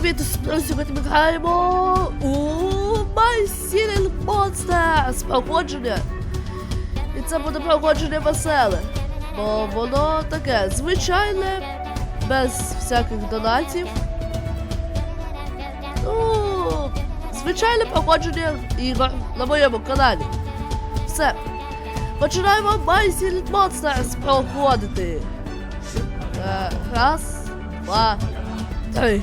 Привіт! Сьогодні ми граємо у My Silent Monsters проходження. І це буде проходження веселе. Бо воно таке звичайне, без всяких донатів. Ну, звичайне проходження ігор на моєму каналі. Все. Починаємо My Silent Monsters проходити. Е, Раз, два, три.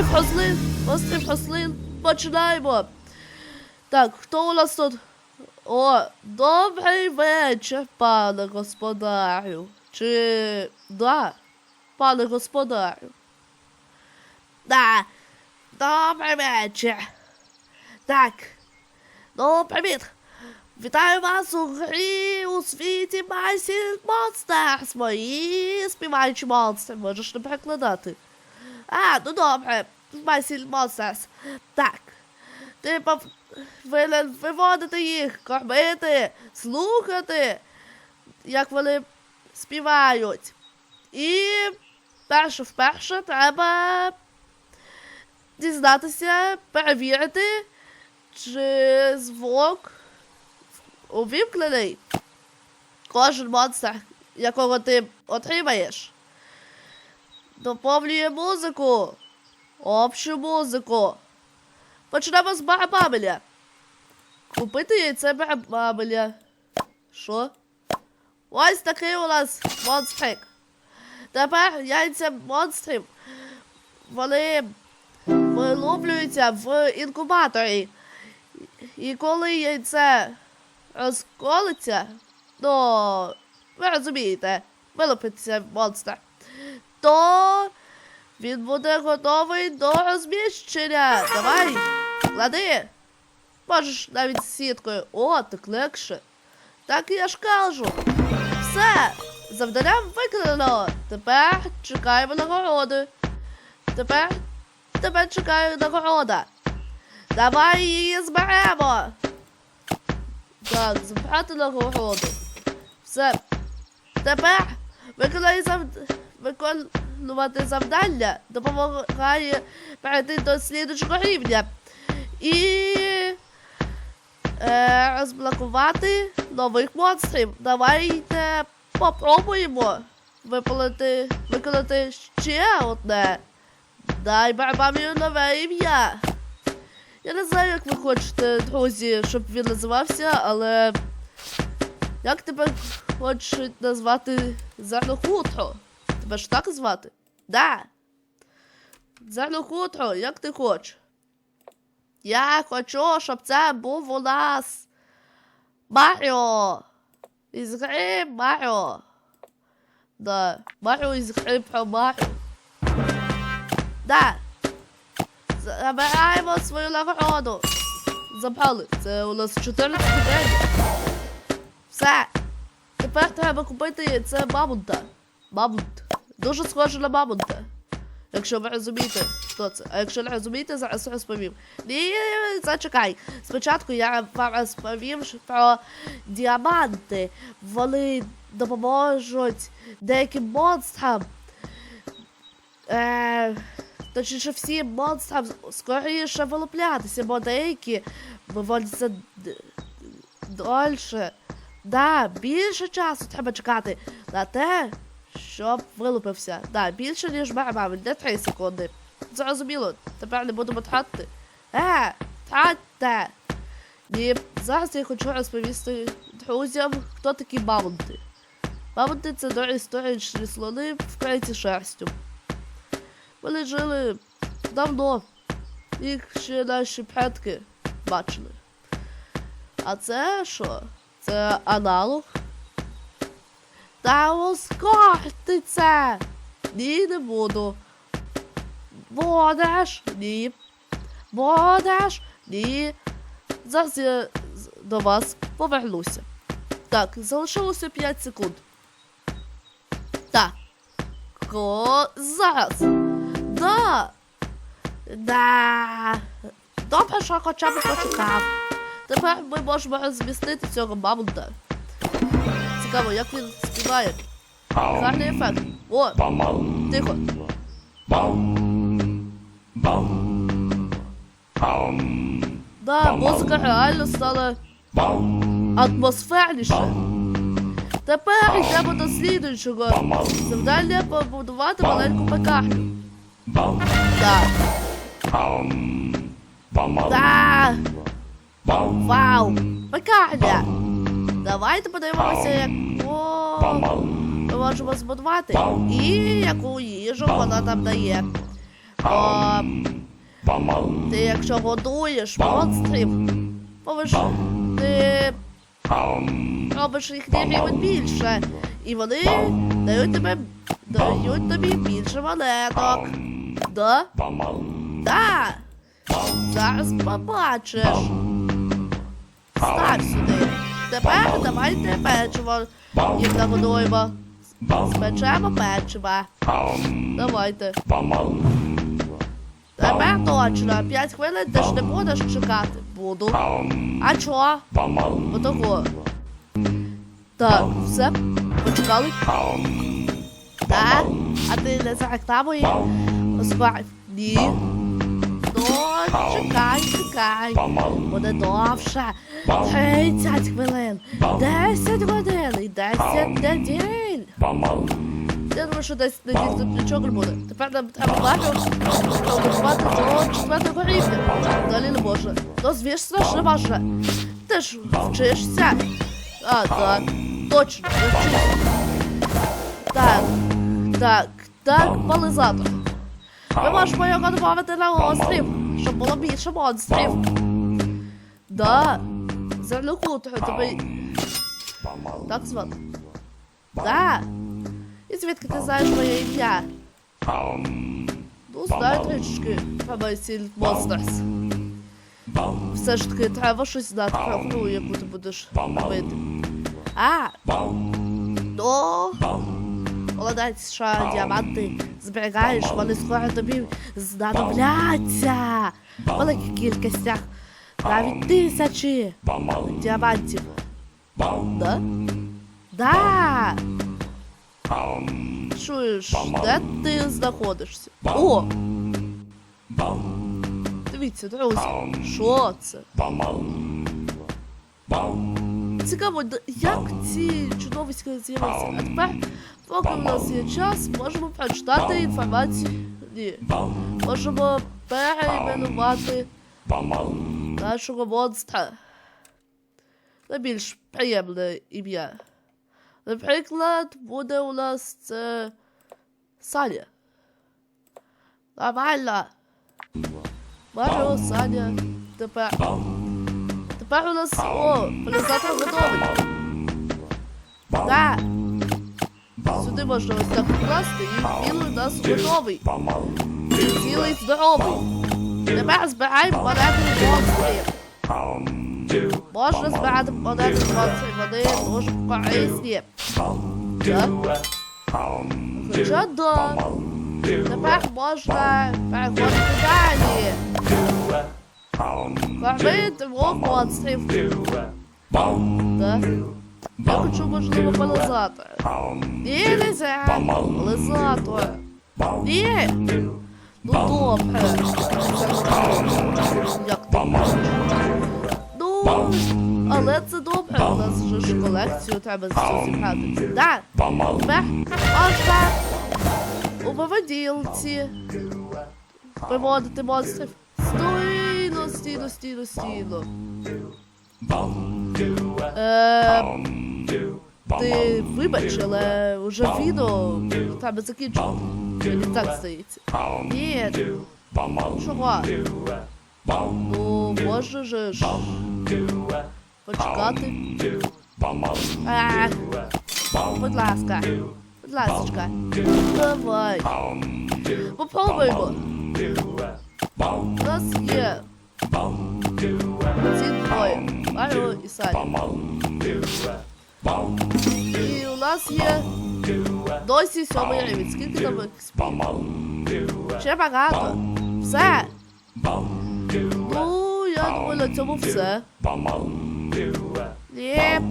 Острів рослин, острів рослин. Починаємо. Так, хто у нас тут? О, добрий вечір, пане господарю. Чи да, пане господарю? Да, добрий вечір. Так. Ну, привіт. Вітаю вас у грі у світі Майсі Monsters. Мої співаючі монстри. Можеш не перекладати. А, ну добре. Майсі Monsters. Так. Ти повинен виводити їх, кормити, слухати, як вони співають. І перше вперше треба дізнатися, перевірити, чи звук увімкнений. Кожен монстр, якого ти отримаєш, доповнює музику, общу музику. Почнемо з барабабеля. Купити яйце барабабеля. Що? Ось такий у нас монстрик. Тепер яйця монстрів. Вони вилуплюються в інкубаторі. І коли яйце розколиться, ну, ви розумієте, вилупиться монстр, то він буде готовий до розміщення. Давай, клади. Можеш навіть сіткою. О, так легше. Так я ж кажу. Все, завдання виконано. Тепер чекаємо нагороди. Тепер, тепер чекаю нагорода. Давай її зберемо. Так, збирати нагороду. Все. Тепер виконай зав... виконувати завдання допомагає перейти до слідчого рівня. І е, розблокувати нових монстрів. Давайте попробуємо випалити, виконати ще одне. Дай барбамі нове ім'я. Я не знаю, як ви хочете, друзі, щоб він називався, але як тебе хочуть назвати Зернохутро? Ж так звати? Да. Зернохутро, як ти хочеш? Я хочу, щоб це був у нас Маріо. Із гри Маріо. Да, Маріо із гри про Маріо. Да. Забираємо свою нагороду. Забрали. Це у нас 14 день. Все. Тепер треба купити це мамонта. Мамонт. Дуже схоже на мамонта. Якщо ви розумієте, хто це. А якщо не розумієте, зараз розповім. Ні, зачекай. Спочатку я вам розповім про діаманти. Вони допоможуть деяким монстрам. Е, Точніше, всі монстрам скоріше вилуплятися, бо деякі виводяться дольше. Да, більше часу треба чекати на те, щоб вилупився. Да, більше, ніж барабан, не 3 секунди. Зрозуміло, тепер не будемо тратити. Е, тратьте! І зараз я хочу розповісти друзям, хто такі мамонти. Мамонти це доісторичні слони вкриті шерстю. Вони жили давно. Їх ще наші предки бачили. А це що? Це аналог? Та ускорти це! Ні, не буду. Будеш? Ні. Будеш? Ні. Зараз я до вас повернуся. Так, залишилося 5 секунд. Так. Ко зараз. Да. Да. Добре, що хоча б почекав. Тепер ми можемо розмістити цього мамонта. Цікаво, як він співає. Гарний ефект. О, тихо. Да, музика реально стала атмосферніше. Тепер йдемо до слідуючого. Завдання побудувати маленьку пекарню. Да. Да. Вау! Пекарня! Давайте подивимося, як О, ми можемо збудувати і яку їжу вона нам дає. О, ти якщо годуєш монстрів, повиш, ти робиш їхній рівень більше. І вони дають тебе дають тобі більше монеток. Да? Да. Зараз побачиш. Став сюди. Тепер давайте печиво їм нагодуємо. Спечемо печиво. Давайте. Тепер точно. П'ять хвилин ти ж не будеш чекати. Буду. А чо? Отого. Так, все. Почекали. Так. А ти не за рекламою? Ні. Ну, чекай, чекай. Буде довше. 30 хвилин. 10 годин і 10 неділь. Я думаю, що десь неділь тут нічого не буде. Тепер нам треба готувати до четвертого рівня. Далі не може. Ну, звісно ж, може. Ти ж вчишся. А, так. Точно, вчишся. Так, так, так, полизатор. Ми можемо його додати на острів, щоб було більше монстрів. Да. Землю хутро тобі. Так звати. Да. І звідки ти знаєш моє ім'я? Ну, знаю трішки про Mycil Monsters. Все ж таки треба щось знати про гру, яку ти будеш робити. А, ну, молодець, що діаманти зберігаєш, вони скоро тобі знадобляться. В великих кількостях. Навіть тисячі діамантів. Да? Да. Чуєш, де ти знаходишся? О! Дивіться, друзі, що це? Цікаво, як ці чудовиська з'явилися. А тепер, поки у нас є час, можемо прочитати інформацію. Ні. Можемо перейменувати нашого монстра. На більш приємне ім'я. Наприклад, буде у нас це Саня. Нормально. Бачу, Саня. Тепер. Тепер у нас. О, полізатор готовий. Да. Сюди можна ось так покласти і він у нас готовий. Цілий здоровий. Тепер збираємо монети монстрів. Можна збирати монети монстрів, вони дуже корисні. Так? Хоча да. Тепер можна переходити далі. Кормити монстрів. Так? Я хочу, можливо, полизати. Ні, нельзя. Полизатор. Ні. Ну добре. Як ти? Ну, але це добре. У нас вже ж колекцію треба з цього зібрати. Да. Тепер можна у виводілці виводити монстрів. Стійно, стійно, стійно, стійно. Е, ти вибач, але вже відео треба закінчувати. Мені так здається. Ні. Чого? Ну, може же ж почекати. А, будь ласка. Будь ласочка. Давай. Попробуємо. У нас є ці двоє. Маrio і Саня. І у нас є досі сьомий рівень. Скільки там експі? Ще багато. Все. Ну, я думаю, на цьому все. Єп.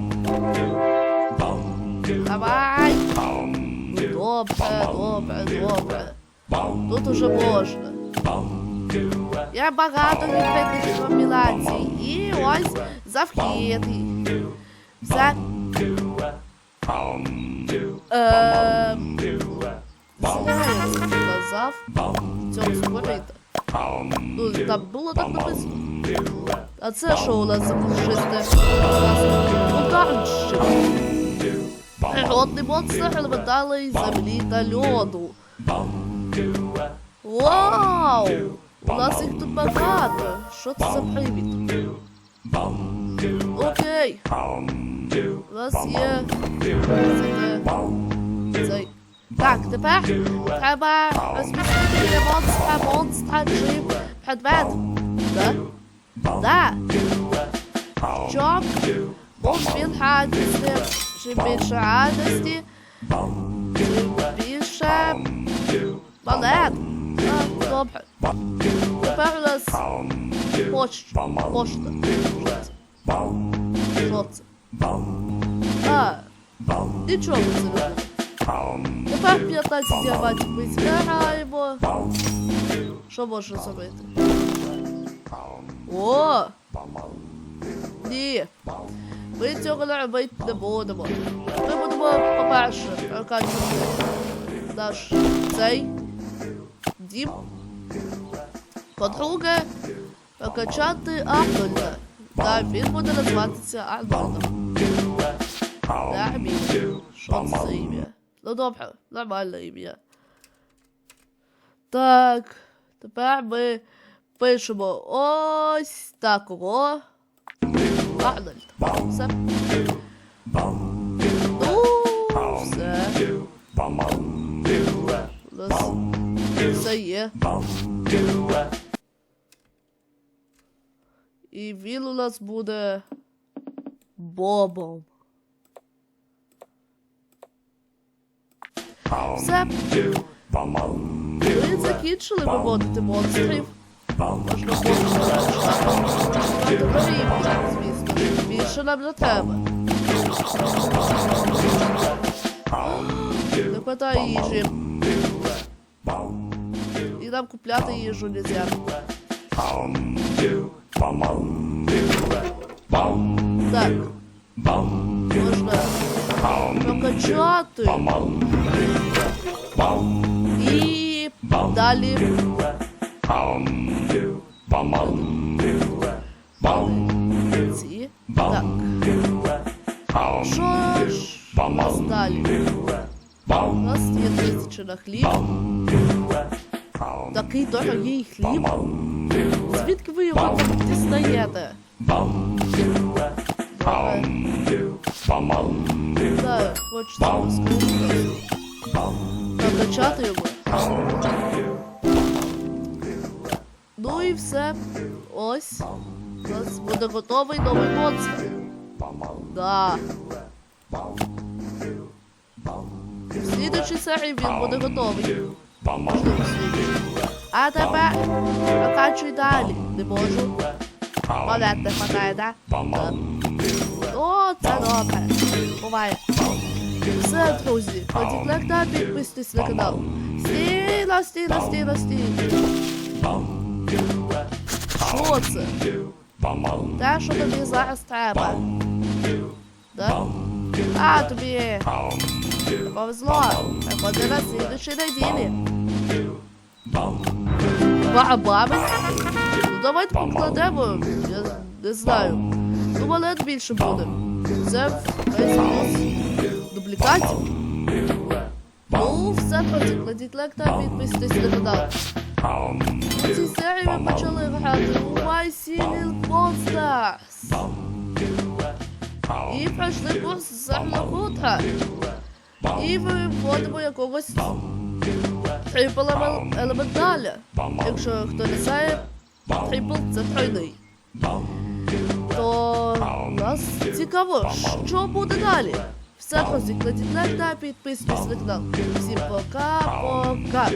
Давай. Ну, добре, добре, добре. Тут уже можна. Я багато відповідних комбінацій. І ось завхід. Все. Знаю, я це цьому спорити. Ну, там було так написано. А це що у нас за пушисте? Природний монстр елементарної землі та льоду. Вау! У нас їх тут багато. Що це за привід? Окей. У нас є. Це цей. Так, тепер треба розмістити біля монстра, монстра чи предмет. Да? Да. Щоб був він радісний. Чим більше радості, тим більше монет. Так, добре. Тепер у нас почта. Пошта. Що це? Що це? А, нічого це не. Тепер 15 діамантів ми збираємо. Що можна зробити? О! Ні. Ми цього не робити не будемо. Ми будемо, по-перше, прокачувати наш цей дім. По-друге, прокачати Арнольда. Так, він буде називатися Арнольдом. За ім'я? Ну добре, нормальне ім'я. Так, тепер ми пишемо ось такого. Арнольд. Все. Ну, все. У нас все є. І він у нас буде Бобом. Все. Ми закінчили виводити монстрів. Більше нам не треба. Не хватає їжі. І нам купляти їжу нельзя. Так. Можна прокачати. І далі. Ці. Так. Що ж у нас далі? У нас є тисяча на хліб. Такий дорогий хліб. Звідки ви його так дістаєте? Добре. Так, хочеться розкрити. Накачати його. Ну і все. Ось. У нас буде готовий новий монстр. Да. В слідучій серії він буде готовий. А тепер прокачуй далі. Не можу. Монет не хватає, да? Так. Це добре. Буває. Все, друзі, ходіть лайк та підписуйтесь на канал. Стіна, стіна, стіна, стіна. Що це? Те, що тобі зараз треба. Да? А, тобі повезло. Приходи на слідучій неділі. Бабами? Ну давайте покладемо. Я не знаю. Ну, монет більше буде. Це дублікатів. Ну, все, друзі, кладіть лайк та підписуйтесь на канал. У цій ми почали грати у My Ceiling Monsters. І пройшли курс Зернохутра. І виводимо якогось трипл елементаля. Якщо хто не знає, трипл це тройний. То раз. Цікаво, що буде далі. Все про клетіть та підписуйтесь на канал. Всім пока-пока.